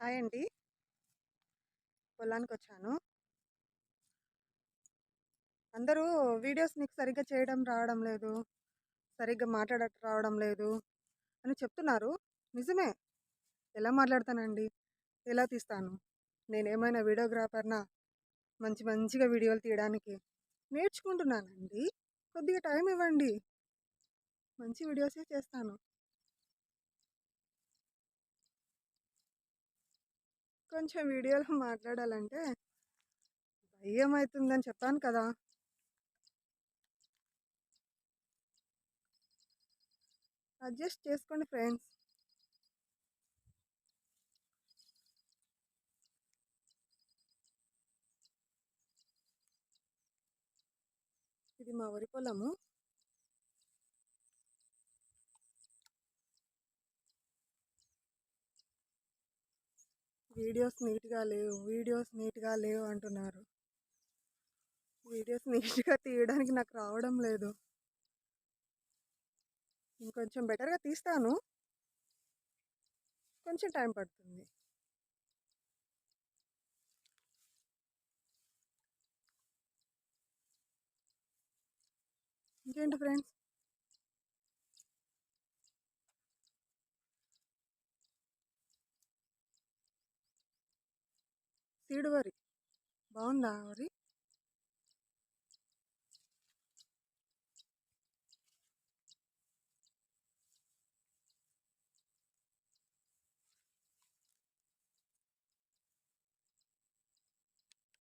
Hi అండి. పొలానికి వచ్చాను అందరూ వీడియోస్ నీకు సరిగ్గా చేయడం రావడం లేదు. సరిగ్గా మాట్లాడటం రావడం లేదు అని చెప్తున్నారు. నిజమే. ఎలా మాట్లాడతానండి? ఎలా తీస్తాను? నేనేమైనా వీడియోగ్రాఫర్నా? మంచి మంచిగా వీడియోలు తీయడానికి నేర్చుకుంటున్నానండి. కొద్దిగా టైం ఇవ్వండి. మంచి వీడియోసే చేస్తాను. కొంచెం వీడియోలో మాట్లాడాలంటే భయం అవుతుందని చెప్పాను కదా. అడ్జస్ట్ చేసుకోండి ఫ్రెండ్స్. ఇది మా వరి పొలము. వీడియోస్ నీట్గా లేవు వీడియోస్ నీట్గా లేవు అంటున్నారు. వీడియోస్ నీట్గా తీయడానికి నాకు రావడం లేదు. ఇంకొంచెం బెటర్గా తీస్తాను. కొంచెం టైం పడుతుంది. ఇంకేంటి ఫ్రెండ్స్? సీడ్ వరి. బాగుందా వరి?